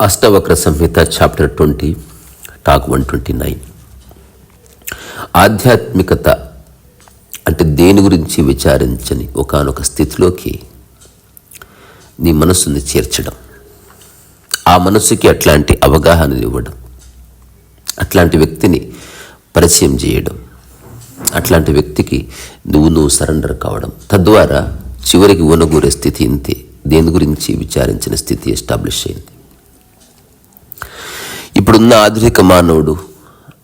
Ashtavakra Samhita chapter twenty talk one twenty nine. ఆధ్యాత్మికత అంటే దేని గురించి విచారించని ఒకానొక స్థితిలోకి నీ మనస్సుని చేర్చడం. ఆ మనస్సుకి అట్లాంటి అవగాహన ఇవ్వడం అట్లాంటి వ్యక్తిని పరిచయం చేయడం. అట్లాంటి వ్యక్తికి నువ్వు నువ్వు సరెండర్ కావడం. తద్వారా చివరికి ఉనగూరే స్థితి ఇంతే. దేని గురించి విచారించిన స్థితి ఎస్టాబ్లిష్ అయింది. ఇప్పుడున్న ఆధునిక మానవుడు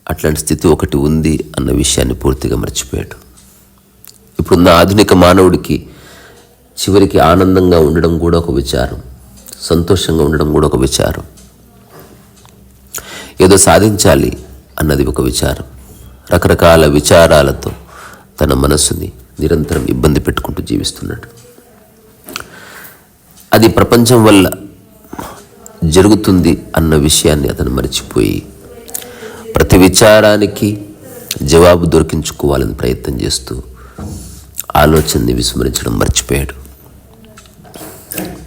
అట్లాంటి స్థితి ఒకటి ఉంది అన్న విషయాన్ని పూర్తిగా మర్చిపోయాడు. ఇప్పుడున్న ఆధునిక మానవుడికి చివరికి ఆనందంగా ఉండడం కూడా ఒక విచారం. సంతోషంగా ఉండడం కూడా ఒక విచారం. ఏదో సాధించాలి అన్నది ఒక విచారం. రకరకాల విచారాలతో తన మనస్సుని నిరంతరం ఇబ్బంది పెట్టుకుంటూ జీవిస్తున్నాడు. అది ప్రపంచం వల్ల జరుగుతుంది అన్న విషయాన్ని అతను మర్చిపోయి ప్రతి విచారానికి జవాబు దొరికించుకోవాలని ప్రయత్నం చేస్తూ ఆలోచనని విస్మరించడం మర్చిపోయాడు.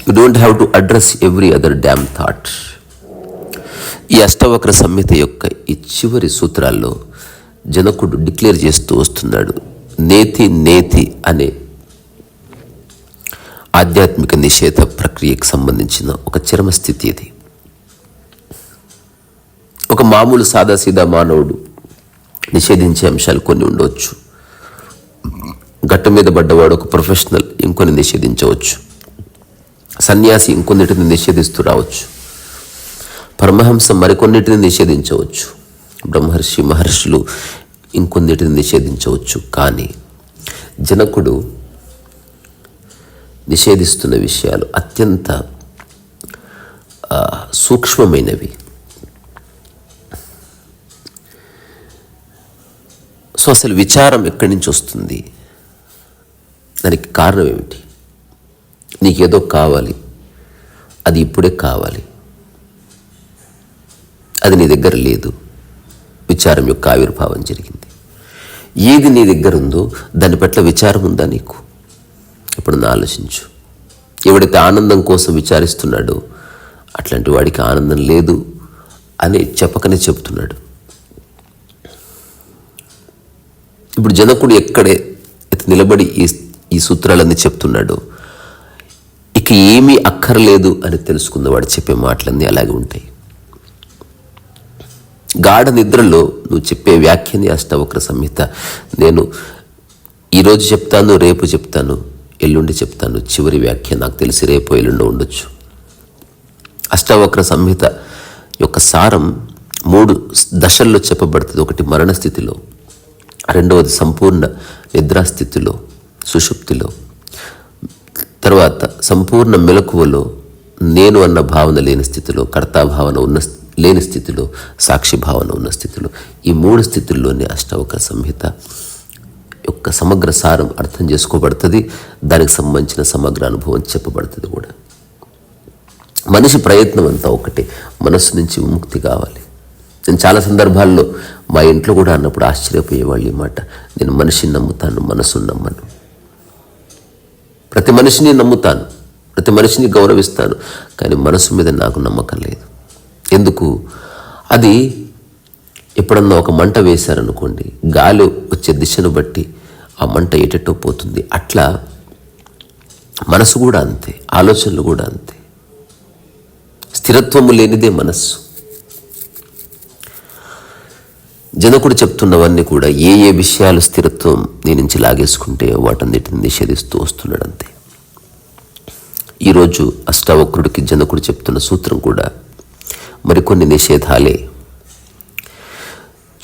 You don't have to address every other damn thought ఈ అష్టవక్ర సంహిత యొక్క ఈ చివరి సూత్రాల్లో జనకుడు డిక్లేర్ చేస్తూ వస్తున్నాడు. నేతి నేతి అనే ఆధ్యాత్మిక నిషేధ ప్రక్రియకు సంబంధించిన ఒక చరమస్థితి ఇది. ఒక మామూలు సాదాసీదా మానవుడు నిషేధించే అంశాలు కొన్ని ఉండవచ్చు. గట్ట మీద పడ్డవాడు ఒక ప్రొఫెషనల్ ఇంకొన్ని నిషేధించవచ్చు. సన్యాసి ఇంకొన్నిటిని నిషేధిస్తూ రావచ్చు. పరమహంస మరికొన్నిటిని నిషేధించవచ్చు. బ్రహ్మర్షి మహర్షులు ఇంకొన్నిటిని నిషేధించవచ్చు. కానీ జనకుడు నిషేధిస్తున్న విషయాలు అత్యంత ఆ, సూక్ష్మమైనవి. సో అసలు విచారం ఎక్కడి నుంచి వస్తుంది? దానికి కారణం ఏమిటి? నీకేదో కావాలి. అది ఇప్పుడే కావాలి. అది నీ దగ్గర లేదు. విచారం యొక్క ఆవిర్భావం జరిగింది. ఏది నీ దగ్గర ఉందో దాని పట్ల విచారం ఉందా నీకు? ఇప్పుడు నా ఆలోచించు. ఎవడైతే ఆనందం కోసం విచారిస్తున్నాడో అట్లాంటి వాడికి ఆనందం లేదు అని చెప్పకనే చెప్తున్నాడు. ఇప్పుడు జనకుడు ఎక్కడే నిలబడి ఈ ఈ సూత్రాలన్నీ చెప్తున్నాడో ఇక ఏమీ అక్కర్లేదు అని తెలుసుకున్నవాడు చెప్పే మాటలన్నీ అలాగే ఉంటాయి. గాఢ నిద్రలో నువ్వు చెప్పే వ్యాఖ్యని అష్టవక్ర సంహిత. నేను ఈరోజు చెప్తాను రేపు చెప్తాను ఎల్లుండి చెప్తాను. చివరి వ్యాఖ్య నాకు తెలిసి రేపు ఎల్లుండి ఉండొచ్చు. అష్టవక్ర సంహిత యొక్క సారం మూడు దశల్లో చెప్పబడుతుంది. ఒకటి మరణస్థితిలో రెండవది సంపూర్ణ నిద్రాస్థితిలో సుషుప్తిలో. తర్వాత సంపూర్ణ మెలకువలో నేను అన్న భావన లేని స్థితిలో కర్తాభావన ఉన్న లేని స్థితిలో సాక్షి భావన ఉన్న స్థితిలో ఈ మూడు స్థితుల్లోనే అష్టవక సంహిత యొక్క సమగ్ర సారం అర్థం చేసుకోబడుతుంది. దానికి సంబంధించిన సమగ్ర అనుభవం చెప్పబడుతుంది కూడా. మనిషి ప్రయత్నం అంతా ఒకటే. మనస్సు నుంచి విముక్తి కావాలి. నేను చాలా సందర్భాల్లో మా ఇంట్లో కూడా అన్నప్పుడు ఆశ్చర్యపోయేవాళ్ళు ఈ మాట. నేను మనిషిని నమ్ముతాను మనసును నమ్మను. ప్రతి మనిషిని నమ్ముతాను ప్రతి మనిషిని గౌరవిస్తాను కానీ మనసు మీద నాకు నమ్మకం లేదు. ఎందుకు? అది ఎప్పుడన్నా ఒక మంట వేశారనుకోండి గాలి వచ్చే దిశను బట్టి ఆ మంట ఎటెట్టో పోతుంది. అట్లా మనసు కూడా అంతే ఆలోచనలు కూడా అంతే. స్థిరత్వము లేనిదే మనస్సు. జనకుడు చెప్తున్నవన్నీ కూడా ఏ ఏ విషయాలు స్థిరత్వం నీ నుంచి లాగేసుకుంటే వాటన్నిటిని నిషేధిస్తూ వస్తున్నాడు అంతే ఈరోజు అష్టావక్రుడికి జనకుడు చెప్తున్న సూత్రం కూడా మరికొన్ని నిషేధాలే.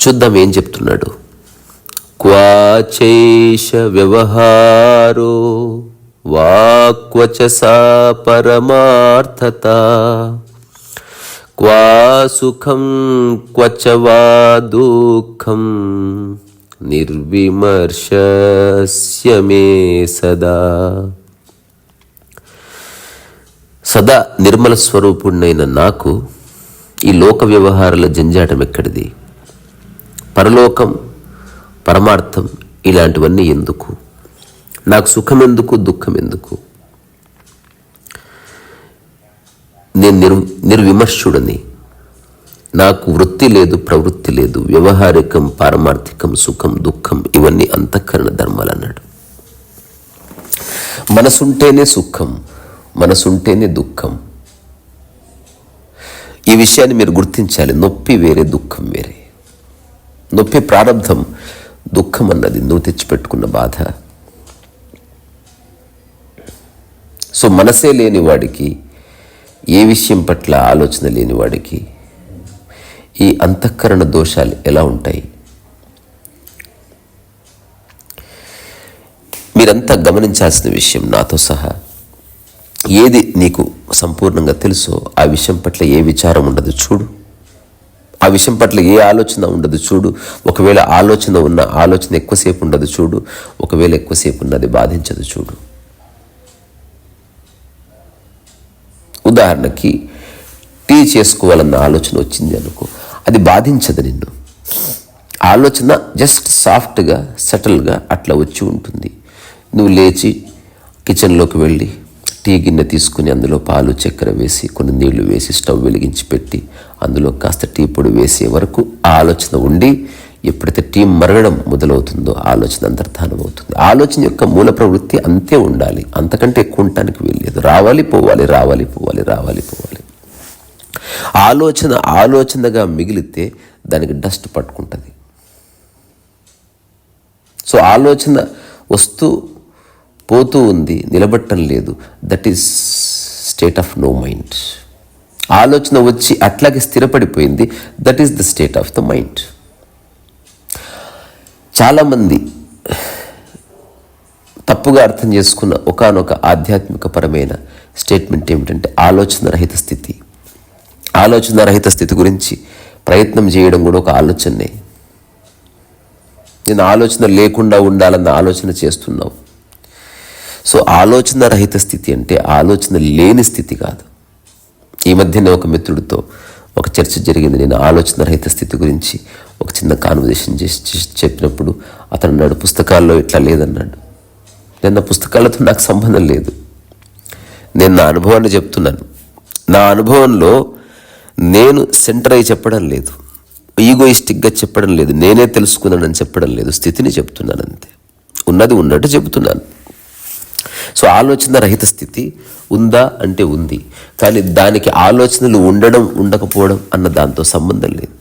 చూద్దాం ఏం చెప్తున్నాడు. క్వాచైష వ్యవహారో వాక్వచసా పరమార్థత క్వా సుఖం క్వచ వా దుఃఖం నిర్విమర్శస్య మే సదా. సదా నిర్మల స్వరూపుణ్ణైన నాకు ఈ లోక వ్యవహారాల జంజాటం ఎక్కడిది? పరలోకం పరమార్థం ఇలాంటివన్నీ ఎందుకు? నాకు సుఖం ఎందుకు దుఃఖం ఎందుకు నేను నిర్ నిర్విమర్శుడని. నాకు వృత్తి లేదు ప్రవృత్తి లేదు. వ్యవహారికం పారమార్థికం సుఖం దుఃఖం ఇవన్నీ అంతఃకరణ ధర్మాలు అన్నాడు మనసుంటేనే సుఖం మనసుంటేనే దుఃఖం. ఈ విషయాన్ని మీరు గుర్తించాలి. నొప్పి వేరే దుఃఖం వేరే. నొప్పి ప్రారంధం దుఃఖం అన్నది నువ్వు తెచ్చిపెట్టుకున్న బాధ. సో మనసే లేని వాడికి ఏ విషయం పట్ల ఆలోచన లేని వాడికి ఈ అంతఃకరణ దోషాలు ఎలా ఉంటాయి? మీరంతా గమనించాల్సిన విషయం నాతో సహా. ఏది నీకు సంపూర్ణంగా తెలుసో ఆ విషయం పట్ల ఏ విచారం ఉండదు చూడు. ఆ విషయం పట్ల ఏ ఆలోచన ఉండదు చూడు. ఒకవేళ ఆలోచన ఉన్న ఆలోచన ఎక్కువసేపు ఉండదు చూడు. ఒకవేళ ఎక్కువసేపు ఉన్నది బాధించదు చూడు. ఉదాహరణకి టీ చేసుకోవాలన్న ఆలోచన వచ్చింది అనుకో అది బాధించదు నిన్ను. ఆలోచన జస్ట్ సాఫ్ట్గా సెటిల్గా అట్లా వచ్చి ఉంటుంది. నువ్వు లేచి కిచెన్లోకి వెళ్ళి టీ గిన్నె తీసుకుని అందులో పాలు చక్కెర వేసి కొన్ని నీళ్ళు వేసి స్టవ్ వెలిగించి పెట్టి అందులో కాస్త టీ పొడి వేసే వరకు ఆ ఆలోచన ఉండి ఎప్పుడైతే టీ మరగడం మొదలవుతుందో ఆలోచన అంతర్ధానం అవుతుంది. ఆలోచన యొక్క మూల ప్రవృత్తి అంతే ఉండాలి. అంతకంటే ఎక్కువ ఉండటానికి వీల్లేదు రావాలి పోవాలి రావాలి పోవాలి రావాలి పోవాలి. ఆలోచన ఆలోచనగా మిగిలితే దానికి డస్ట్ పట్టుకుంటుంది. సో ఆలోచన వస్తూ పోతూ ఉంది నిలబట్టం లేదు. That is state of no mind ఆలోచన వచ్చి అట్లాగే స్థిరపడిపోయింది. That is the state of the mind చాలామంది తప్పుగా అర్థం చేసుకున్న ఒకనొక ఆధ్యాత్మిక పరమైన స్టేట్మెంట్ ఏమిటంటే ఆలోచన రహిత స్థితి. ఆలోచన రహిత స్థితి గురించి ప్రయత్నం చేయడం కూడా ఒక ఆలోచనే. నేను ఆలోచన లేకుండా ఉండాలన్న ఆలోచన చేస్తున్నావు. సో ఆలోచన రహిత స్థితి అంటే ఆలోచన లేని స్థితి కాదు. ఈ మధ్యనే ఒక మిత్రుడితో ఒక చర్చ జరిగింది. నేను ఆలోచన రహిత స్థితి గురించి ఒక చిన్న కాన్వర్జేషన్ చేసి చెప్పినప్పుడు అతను అన్నాడు పుస్తకాల్లో ఇట్లా లేదన్నాడు. నేను నా పుస్తకాలతో నాకు సంబంధం లేదు. నేను నా అనుభవాన్ని చెప్తున్నాను. నా అనుభవంలో నేను సెంటర్ అయి చెప్పడం లేదు. ఈగోయిస్టిక్గా చెప్పడం లేదు. నేనే తెలుసుకున్నానని చెప్పడం లేదు. స్థితిని చెప్తున్నాను అంతే. ఉన్నది ఉన్నట్టు చెబుతున్నాను. సో ఆలోచన రహిత స్థితి ఉందా అంటే ఉంది. కానీ దానికి ఆలోచనలు ఉండడం ఉండకపోవడం అన్న దాంతో సంబంధం లేదు.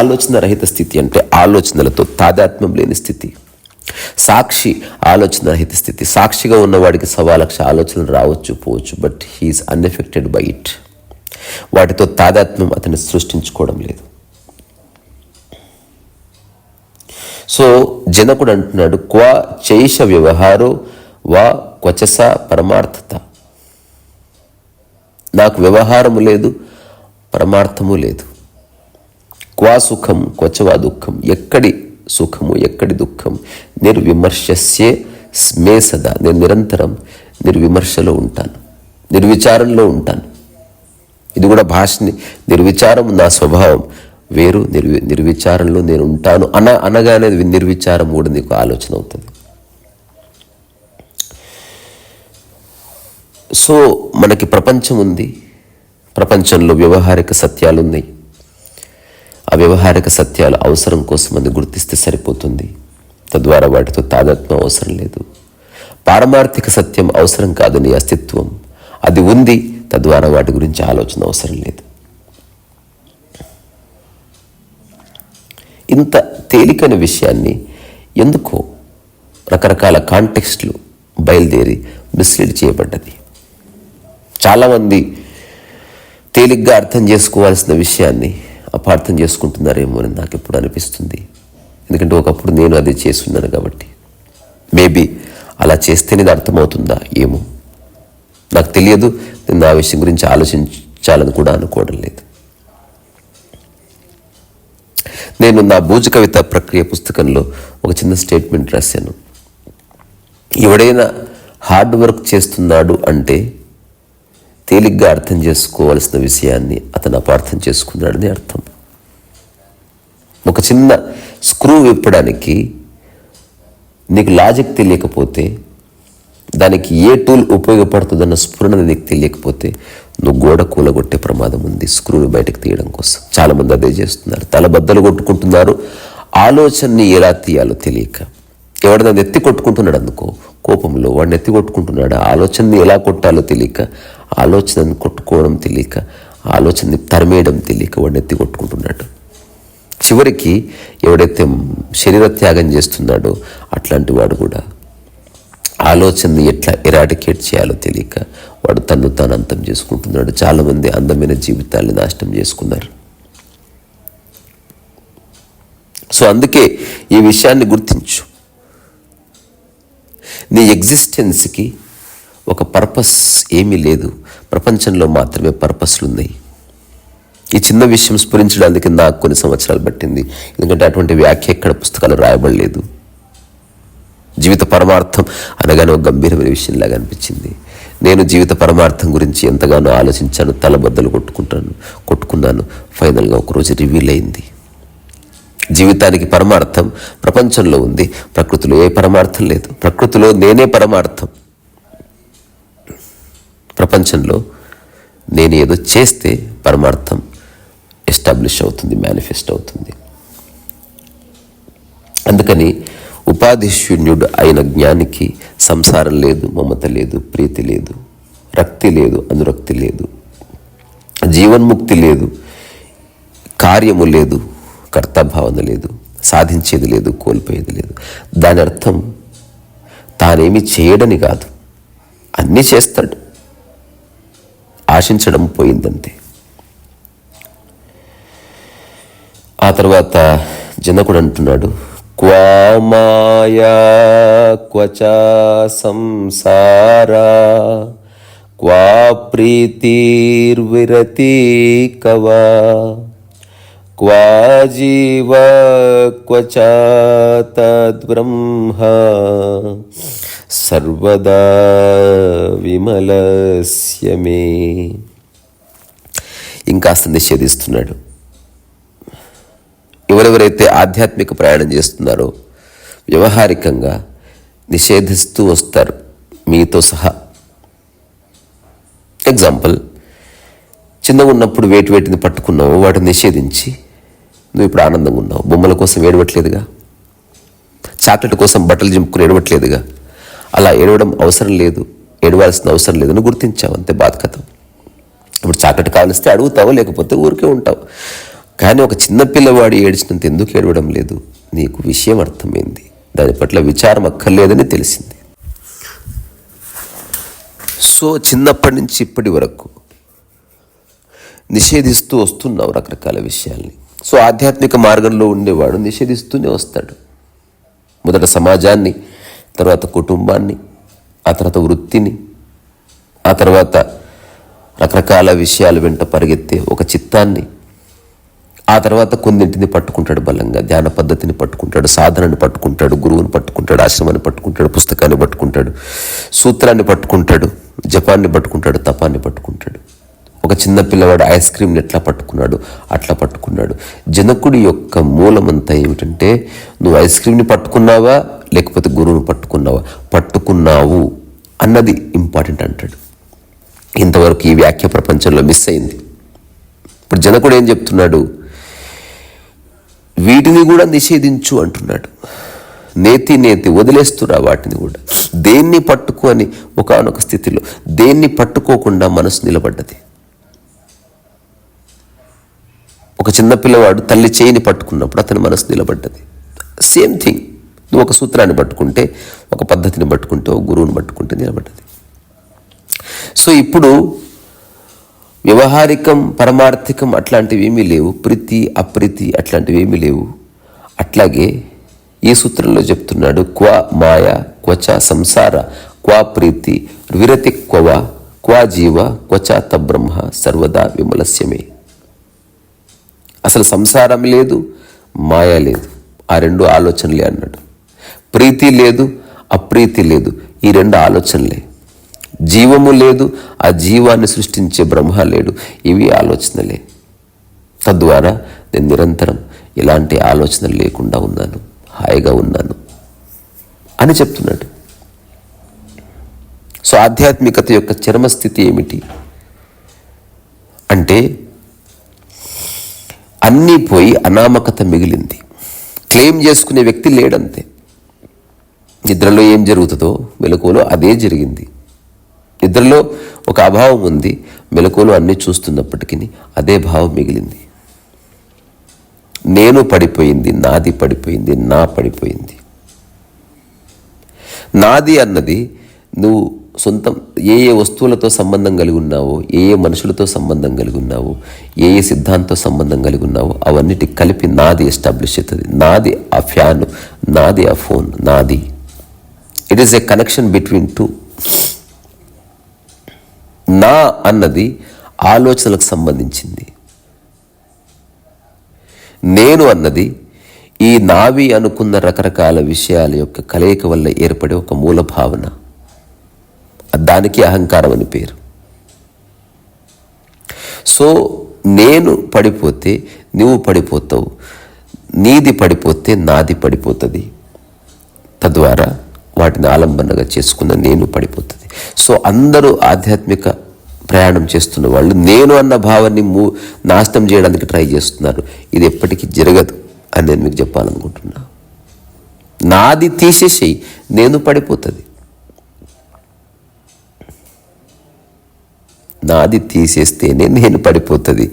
ఆలోచన రహిత స్థితి అంటే ఆలోచనలతో తాదాత్మ్యం లేని స్థితి. సాక్షి ఆలోచన రహిత స్థితి. సాక్షిగా ఉన్నవాడికి సవా లక్ష ఆలోచనలు రావచ్చు పోవచ్చు but he is unaffected by it వాటితో తాదాత్మ్యం అతన్ని సృష్టించుకోవడం లేదు. సో జనకుడు అంటున్నాడు క్వా చేష వ్యవహారో వా క్వచస పరమార్థత. నాకు వ్యవహారము లేదు పరమార్థము లేదు. క్వా సుఖం క్వచవా దుఃఖం? ఎక్కడి సుఖము ఎక్కడి దుఃఖం? నిర్విమర్శస్యే స్మే సదా. నేను నిరంతరం నిర్విమర్శలో ఉంటాను నిర్విచారంలో ఉంటాను. ఇది కూడా భాషని నిర్విచారం నా స్వభావం. వేరు నిర్వి నిర్విచారంలో నేను ఉంటాను అన అనగానే నిర్విచారం కూడా నీకు ఆలోచన అవుతుంది. సో మనకి ప్రపంచం ఉంది. ప్రపంచంలో వ్యవహారిక సత్యాలు ఉన్నాయి ఆ వ్యవహారిక సత్యాలు అవసరం కోసం అది గుర్తిస్తే సరిపోతుంది. తద్వారా వాటితో తాదత్వం అవసరం లేదు. పారమార్థిక సత్యం అవసరం కాదు నీ అస్తిత్వం అది ఉంది. తద్వారా వాటి గురించి ఆలోచన అవసరం లేదు. ఇంత తేలికైన విషయాన్ని ఎందుకో రకరకాల కాంటెక్స్ట్లు బయలుదేరి మిస్లీడ్ చేయబడ్డది. చాలామంది తేలిగ్గా అర్థం చేసుకోవాల్సిన విషయాన్ని అపార్థం చేసుకుంటున్నారేమో అని నాకు ఎప్పుడు అనిపిస్తుంది. ఎందుకంటే ఒకప్పుడు నేను అది చేస్తున్నాను కాబట్టి. మేబీ అలా చేస్తేనే ఇది అర్థమవుతుందా ఏమో. నాకు తెలియదు. నేను ఆ విషయం గురించి ఆలోచించాలని కూడా అనుకోవడం లేదు. నేను నా భూజ కవిత ప్రక్రియ పుస్తకంలో ఒక చిన్న స్టేట్మెంట్ రాశాను. ఎవడైనా హార్డ్ వర్క్ చేస్తున్నాడు అంటే తేలిగ్గా అర్థం చేసుకోవాల్సిన విషయాన్ని అతను అపార్థం చేసుకున్నాడని అర్థం. ఒక చిన్న స్క్రూ విప్పడానికి నీకు లాజిక్ తెలియకపోతే దానికి ఏ టూల్ ఉపయోగపడుతుందన్న స్ఫురణ నీకు తెలియకపోతే నువ్వు గోడ కూలగొట్టే ప్రమాదం ఉంది స్క్రూని బయటకు తీయడం కోసం. చాలామంది అదే చేస్తున్నారు. తల బద్దలు కొట్టుకుంటున్నారు. ఆలోచనని ఎలా తీయాలో తెలియక. ఎవడన్నా ఎత్తి కొట్టుకుంటున్నాడు అందుకో కోపంలో వాడిని ఎత్తి కొట్టుకుంటున్నాడు ఆలోచనని ఎలా కొట్టాలో తెలియక ఆలోచనని కొట్టుకోవడం తెలియక ఆలోచనని తరిమేయడం తెలియక వాడిని ఎత్తి కొట్టుకుంటున్నాడు చివరికి ఎవడైతే శరీర త్యాగం చేస్తున్నాడో అట్లాంటి వాడు కూడా ఆలోచనని ఎట్లా ఎరాడికేట్ చేయాలో తెలియక వాడు తను తాను అంతం చేసుకుంటున్నాడు. చాలామంది అందమైన జీవితాన్ని నాశనం చేసుకున్నారు. సో అందుకే ఈ విషయాన్ని గుర్తించు. నీ ఎగ్జిస్టెన్స్కి ఒక పర్పస్ ఏమీ లేదు. ప్రపంచంలో మాత్రమే పర్పస్లు ఉన్నాయి ఈ చిన్న విషయం స్ఫురించడానికి నాకు కొన్ని సంవత్సరాలు పట్టింది. ఎందుకంటే అటువంటి వ్యాఖ్య ఎక్కడ పుస్తకాలు రాయబడలేదు. జీవిత పరమార్థం అనగానే ఒక గంభీరమైన విషయంలాగా అనిపించింది. నేను జీవిత పరమార్థం గురించి ఎంతగానో ఆలోచించాను తలబద్దలు కొట్టుకుంటాను కొట్టుకున్నాను. ఫైనల్గా ఒకరోజు రివీల్ అయింది. జీవితానికి పరమార్థం ప్రపంచంలో ఉంది. ప్రకృతిలో ఏ పరమార్థం లేదు. ప్రకృతిలో నేనే పరమార్థం. ప్రపంచంలో నేను ఏదో చేస్తే పరమార్థం ఎస్టాబ్లిష్ అవుతుంది మేనిఫెస్ట్ అవుతుంది. అందుకని ఉపాధిశూన్యుడు అయిన జ్ఞానికి సంసారం లేదు మమత లేదు ప్రీతి లేదు రక్తి లేదు అనురక్తి లేదు జీవన్ముక్తి లేదు కార్యము లేదు కర్తభావన లేదు సాధించేది లేదు కోల్పోయేది లేదు. దాని అర్థం తానేమి చేయడని కాదు అన్నీ చేస్తాడు. ఆశించడం పోయిందంతే. ఆ తర్వాత జనకుడు అంటున్నాడు క్వా మాయా సంసారా క్వా ప్రీతిర్విరతీ కవా క్వాజీవ జీవ సర్వదా విమలస్య మే ఇంకాస్త నిషేధిస్తున్నాడు. ఎవరెవరైతే ఆధ్యాత్మిక ప్రయాణం చేస్తున్నారో వ్యవహారికంగా నిషేధిస్తూ వస్తారు. మీతో సహా. ఎగ్జాంపుల్ చిన్నగా ఉన్నప్పుడు వేటి వేటిని పట్టుకున్నావు వాటిని నిషేధించి నువ్వు ఇప్పుడు ఆనందంగా ఉన్నావు. బొమ్మల కోసం ఏడవట్లేదుగా? చాక్లెట్ కోసం బట్టలు చింపుకుని ఏడవట్లేదుగా? అలా ఏడవడం అవసరం లేదు. ఏడవాల్సిన అవసరం లేదని గుర్తించావు అంతే బాధకథం. ఇప్పుడు చాక్లెట్ కావలిస్తే అడుగుతావు లేకపోతే ఊరికే ఉంటావు. కానీ ఒక చిన్న పిల్లవాడు ఏడ్చినంత ఎందుకు ఏడవడం లేదు? నీకు విషయం అర్థమైంది. దాని పట్ల విచారం అక్కర్లేదని తెలిసింది. సో చిన్నప్పటి నుంచి ఇప్పటి వరకు నిషేధిస్తూ వస్తున్నావు రకరకాల విషయాల్ని. సో ఆధ్యాత్మిక మార్గంలో ఉండేవాడు నిషేధిస్తూనే వస్తాడు. మొదట సమాజాన్ని తర్వాత కుటుంబాన్ని ఆ తర్వాత వృత్తిని ఆ తర్వాత రకరకాల విషయాల వెంట పరిగెత్తే ఒక చిత్తాన్ని ఆ తర్వాత కొన్నింటిని పట్టుకుంటాడు బలంగా. ధ్యాన పద్ధతిని పట్టుకుంటాడు సాధనని పట్టుకుంటాడు గురువుని పట్టుకుంటాడు ఆశ్రమాన్ని పట్టుకుంటాడు పుస్తకాన్ని పట్టుకుంటాడు సూత్రాన్ని పట్టుకుంటాడు జపాన్ని పట్టుకుంటాడు తపాన్ని పట్టుకుంటాడు. ఒక చిన్న పిల్లవాడు ఐస్ క్రీమ్ని ఎట్లా పట్టుకున్నాడు? అట్లా పట్టుకున్నాడు. జనకుడి యొక్క మూలమంతా ఏమిటంటే నువ్వు ఐస్ క్రీమ్ని పట్టుకున్నావా? లేకపోతే గురువుని పట్టుకున్నావా? పట్టుకున్నావు అన్నది ఇంపార్టెంట్ అంటాడు. ఇంతవరకు ఈ వ్యాఖ్య ప్రపంచంలో మిస్ అయింది. ఇప్పుడు జనకుడు ఏం చెప్తున్నాడు? వీటిని కూడా నిషేధించు అంటున్నాడు. నేతి నేతి వదిలేస్తురా వాటిని కూడా. దేన్ని పట్టుకో అని ఒకనొక స్థితిలో దేన్ని పట్టుకోకుండా మనసు నిలబడ్డది. ఒక చిన్న పిల్లవాడు తల్లి చేయిని పట్టుకున్నప్పుడు అతని మనసు నిలబడ్డది. సేమ్ థింగ్ నువ్వు ఒక సూత్రాన్ని పట్టుకుంటే ఒక పద్ధతిని పట్టుకుంటే ఒక గురువుని పట్టుకుంటే నిలబడ్డది. సో ఇప్పుడు వ్యవహారికం పరమార్థికం అట్లాంటివి ఏమీ లేవు. ప్రీతి అప్రీతి అట్లాంటివి ఏమీ లేవు. అట్లాగే ఈ సూత్రంలో చెప్తున్నాడు క్వ మాయ క్వచ సంసార క్వా ప్రీతి విరతి క్వవ క్వా జీవ క్వచ తబ్రహ్మ సర్వదా విమలస్యమే. అసలు సంసారం లేదు మాయ లేదు. ఆ రెండు ఆలోచనలే అన్నాడు. ప్రీతి లేదు అప్రీతి లేదు. ఈ రెండు ఆలోచనలే. జీవము లేదు ఆ జీవాన్ని సృష్టించే బ్రహ్మ లేడు. ఇవి ఆలోచనలే. తద్వారా నేను నిరంతరం ఇలాంటి ఆలోచనలు లేకుండా ఉన్నాను హాయిగా ఉన్నాను అని చెప్తున్నాడు. సో ఆధ్యాత్మికత యొక్క చరమస్థితి ఏమిటి? అంటే అన్నీ పోయి అనామకత మిగిలింది. క్లెయిమ్ చేసుకునే వ్యక్తి లేడంతే. నిద్రలో ఏం జరుగుతుందో మెలకువలో అదే జరిగింది. నిద్రలో ఒక అభావం ఉంది మెలకువలో అన్నీ చూస్తున్నప్పటికీ అదే భావం మిగిలింది. నేను పడిపోయింది నాది పడిపోయింది నా పడిపోయింది. నాది అన్నది నువ్వు సొంతం ఏ ఏ వస్తువులతో సంబంధం కలిగి ఉన్నావో ఏ ఏ మనుషులతో సంబంధం కలిగి ఉన్నావో ఏ ఏ సిద్ధాంతం సంబంధం కలిగి ఉన్నావో అవన్నిటి కలిపి నాది ఎస్టాబ్లిష్ అవుతుంది నాది ఆ ఫ్యాన్ నాది ఆ ఫోన్ నాది. It is a connection between two నా అన్నది ఆలోచనలకు సంబంధించింది. నేను అన్నది ఈ నావి అనుకున్న రకరకాల విషయాల యొక్క కలయిక వల్ల ఏర్పడే ఒక మూల భావన దానికి అహంకారం అని పేరు. సో నేను పడిపోతే నువ్వు పడిపోతావు. నీది పడిపోతే నాది పడిపోతుంది. తద్వారా వాటిని ఆలంబనగా చేసుకున్న నేను పడిపోతుంది. సో అందరూ ఆధ్యాత్మిక ప్రయాణం చేస్తున్న వాళ్ళు నేను అన్న భావాన్ని మూ నాశనం చేయడానికి ట్రై చేస్తున్నారు. ఇది ఎప్పటికీ జరగదు అని నేను మీకు చెప్పాలనుకుంటున్నా. నాది తీసేసి నేను పడిపోతుంది. నాది తీసేస్తేనే నేను పడిపోతుంది.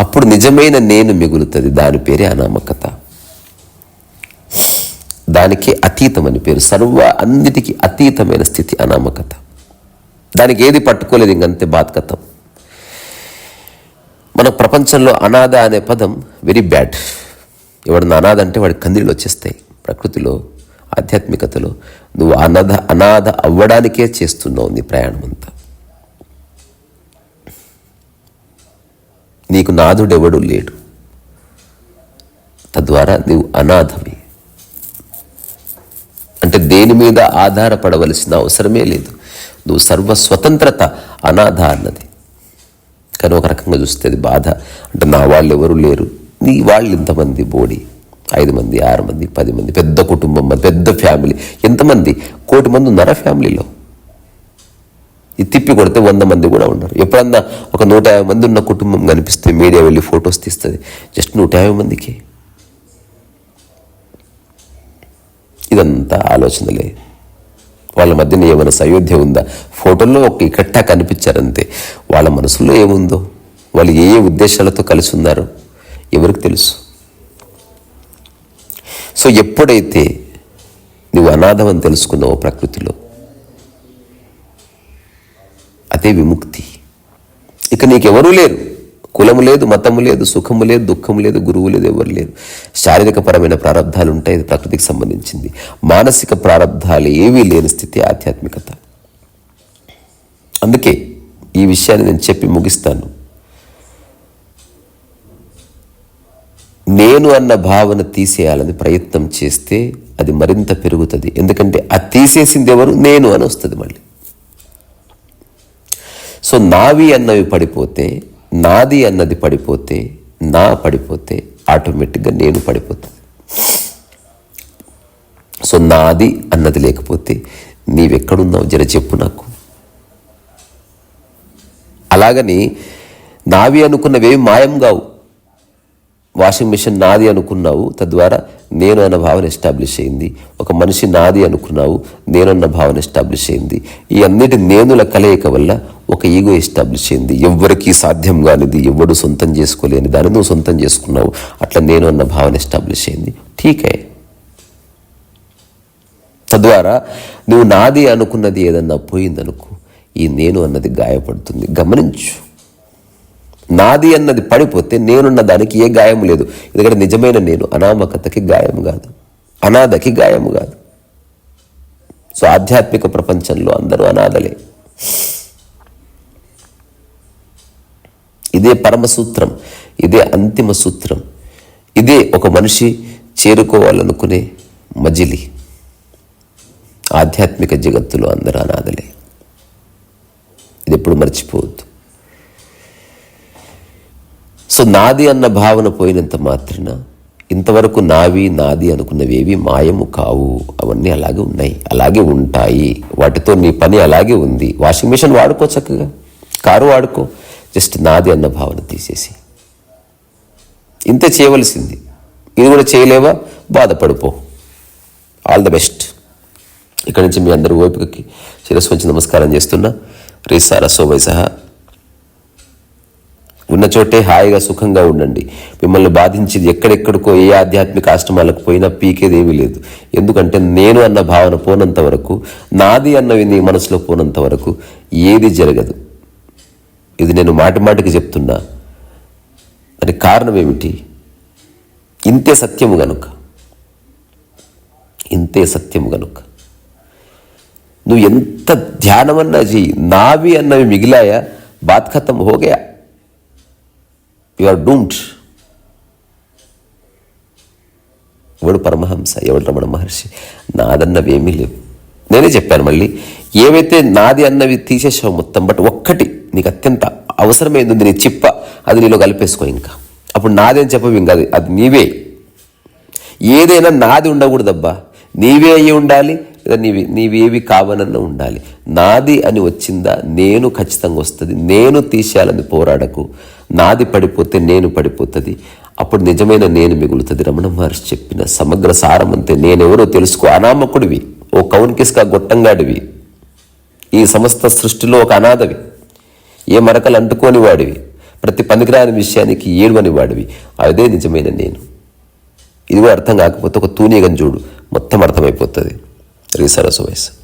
అప్పుడు నిజమైన నేను మిగులుతుంది. దాని పేరే అనామకత. దానికి అతీతం అని పేరు. సర్వ అన్నిటికీ అతీతమైన స్థితి అనామకత. దానికి ఏది పట్టుకోలేదు ఇంకంతే బాధకతం. మన ప్రపంచంలో అనాథ అనే పదం వెరీ బ్యాడ్ ఎవడన్నా అనాథ అంటే వాడి కందిళ్ళు వచ్చేస్తాయి. ప్రకృతిలో ఆధ్యాత్మికతలో. నువ్వు అనాథ అనాథ అవ్వడానికే చేస్తున్నావు నీ ప్రయాణం అంతా నీకు నాథుడెవడు లేడు. తద్వారా నీవు అనాథమి అంటే దేని మీద ఆధారపడవలసిన అవసరమే లేదు. నువ్వు సర్వ స్వతంత్రత అనాథ అన్నది. కానీ ఒక రకంగా చూస్తే అది బాధ. అంటే నా వాళ్ళు ఎవరు లేరు. నీ వాళ్ళు ఇంతమంది బోడి ఐదు మంది ఆరు మంది పది మంది పెద్ద కుటుంబం పెద్ద ఫ్యామిలీ ఎంతమంది? కోటి మంది ఉన్నారా ఫ్యామిలీలో? ఇది తిప్పి కొడితే వంద మంది కూడా ఉండరు ఎప్పుడన్నా ఒక నూట యాభై మంది ఉన్న కుటుంబం కనిపిస్తే మీడియా వెళ్ళి ఫొటోస్ తీస్తుంది. జస్ట్ నూట యాభై మందికి. ఇదంతా ఆలోచనలే వాళ్ళ మధ్యన ఏమైనా సయోధ్య ఉందా? ఫోటోల్లో ఒక ఇకట్టా కనిపించారంతే. వాళ్ళ మనసులో ఏముందో? వాళ్ళు ఏ ఏ ఉద్దేశాలతో కలిసి ఉన్నారో ఎవరికి తెలుసు. సో ఎప్పుడైతే నువ్వు అనాథమని అని తెలుసుకున్నావో ప్రకృతిలో అదే విముక్తి. ఇక నీకెవరూ లేరు. కులము లేదు మతము లేదు సుఖము లేదు దుఃఖము లేదు గురువు లేదు ఎవరు లేరు. శారీరక పరమైన ప్రారంధాలు ఉంటాయి ఇది ప్రకృతికి సంబంధించింది. మానసిక ప్రారంధాలు ఏవీ లేని స్థితి ఆధ్యాత్మికత. అందుకే ఈ విషయాన్ని నేను చెప్పి ముగిస్తాను. నేను అన్న భావన తీసేయాలని ప్రయత్నం చేస్తే అది మరింత పెరుగుతుంది. ఎందుకంటే ఆ తీసేసింది ఎవరు? నేను అని వస్తుంది మళ్ళీ. సో నావి అన్నవి పడిపోతే నాది అన్నది పడిపోతే నా పడిపోతే ఆటోమేటిక్గా నేను పడిపోతుంది. సో నాది అన్నది లేకపోతే నీవెక్కడున్నావు? జర చెప్పు నాకు. అలాగని నావి అనుకున్నవేవి మాయం కావు. వాషింగ్ మిషన్ నాది అనుకున్నావు తద్వారా నేను అన్న భావన ఎస్టాబ్లిష్ అయింది. ఒక మనిషి నాది అనుకున్నావు నేనన్న భావన ఎస్టాబ్లిష్ అయింది. ఈ అన్నిటి నేనుల కలయిక వల్ల ఒక ఈగో ఎస్టాబ్లిష్ అయింది. ఎవ్వరికీ సాధ్యం కానిది ఎవడు సొంతం చేసుకోలేని దాన్ని నువ్వు సొంతం చేసుకున్నావు. అట్లా నేను అన్న భావన ఎస్టాబ్లిష్ అయింది. ఠీకే. తద్వారా నువ్వు నాది అనుకున్నది ఏదన్నా పోయిందనుకో ఈ నేను అన్నది గాయపడుతుంది. గమనించు. నాది అన్నది పడిపోతే నేనున్న దానికి ఏ గాయం లేదు. ఎందుకంటే నిజమైన నేను అనామకతకి గాయం కాదు. అనాథకి గాయం కాదు. సో ఆధ్యాత్మిక ప్రపంచంలో అందరూ అనాథలే. ఇదే పరమ సూత్రం ఇదే అంతిమ సూత్రం. ఇదే ఒక మనిషి చేరుకోవాలనుకునే మజిలి. ఆధ్యాత్మిక జగత్తులో అందరూ అనాథలే. ఇది ఎప్పుడు మర్చిపోవద్దు. సో నాది అన్న భావన పోయినంత మాత్రాన ఇంతవరకు నావి నాది అనుకున్నవేవి మాయము కావు. అవన్నీ అలాగే ఉన్నాయి. అలాగే ఉంటాయి. వాటితో నీ పని అలాగే ఉంది. వాషింగ్ మిషన్ వాడుకో చక్కగా. కారు వాడుకో. జస్ట్ నాది అన్న భావన తీసేసి. ఇంతే చేయవలసింది. ఇది కూడా చేయలేవా? బాధపడిపో. ఆల్ ద బెస్ట్ ఇక్కడి నుంచి మీ అందరి ఓపికకి శిరస్సు వచ్చి నమస్కారం చేస్తున్నా. రీసా రసోబై సహా. ఉన్న చోటే హాయిగా సుఖంగా ఉండండి. మిమ్మల్ని బాధించేది ఎక్కడెక్కడికో ఏ ఆధ్యాత్మిక ఆశ్రమాలకు పోయినా పీకేది ఏమీ లేదు. ఎందుకంటే నేను అన్న భావన పోనంత వరకు నాది అన్నవి నీ మనసులో పోనంత వరకు ఏది జరగదు. ఇది నేను మాటి మాటికి చెప్తున్నా. దానికి కారణం ఏమిటి? ఇంతే సత్యము గనుక. ఇంతే సత్యము గనుక. నువ్వు ఎంత ధ్యానమన్నా చెయ్యి. నావి అన్నవి మిగిలాయా? బాత్ ఖతం హోగయా? You are doomed. ఎవడు పరమహంస ఎవడు రమణ మహర్షి? నాదన్నవి ఏమీ లేవు. నేనే చెప్పాను మళ్ళీ ఏవైతే నాది అన్నవి తీసేసావు మొత్తం బట్ ఒక్కటి నీకు అత్యంత అవసరమైంది ఉంది నీ చిప్ప అది నీలో కలిపేసుకో ఇంకా. అప్పుడు నాదేం చెప్పవు ఇంకా అది అది నీవే. ఏదైనా నాది ఉండకూడదబ్బా. నీవే అయ్యి ఉండాలి నీవి నీవేవి కావనన్న ఉండాలి. నాది అని వచ్చిందా నేను ఖచ్చితంగా వస్తుంది. నేను తీసేయాలని పోరాడకు. నాది పడిపోతే నేను పడిపోతుంది. అప్పుడు నిజమైన నేను మిగులుతుంది. రమణ మహర్షి చెప్పిన సమగ్ర సారం అంతే. నేనెవరో తెలుసుకో. అనామకుడివి. ఓ కౌన్కిస్కా గొట్టంగాడివి. ఈ సమస్త సృష్టిలో ఒక అనాథవి. ఏ మరకలు అంటుకోని వాడివి ప్రతి పనికిరాని విషయానికి ఏడువని వాడివి అదే నిజమైన నేను. ఇది కూడా అర్థం కాకపోతే ఒక తూనీగం చూడు. మొత్తం అర్థమైపోతుంది. Teresa Resuelta.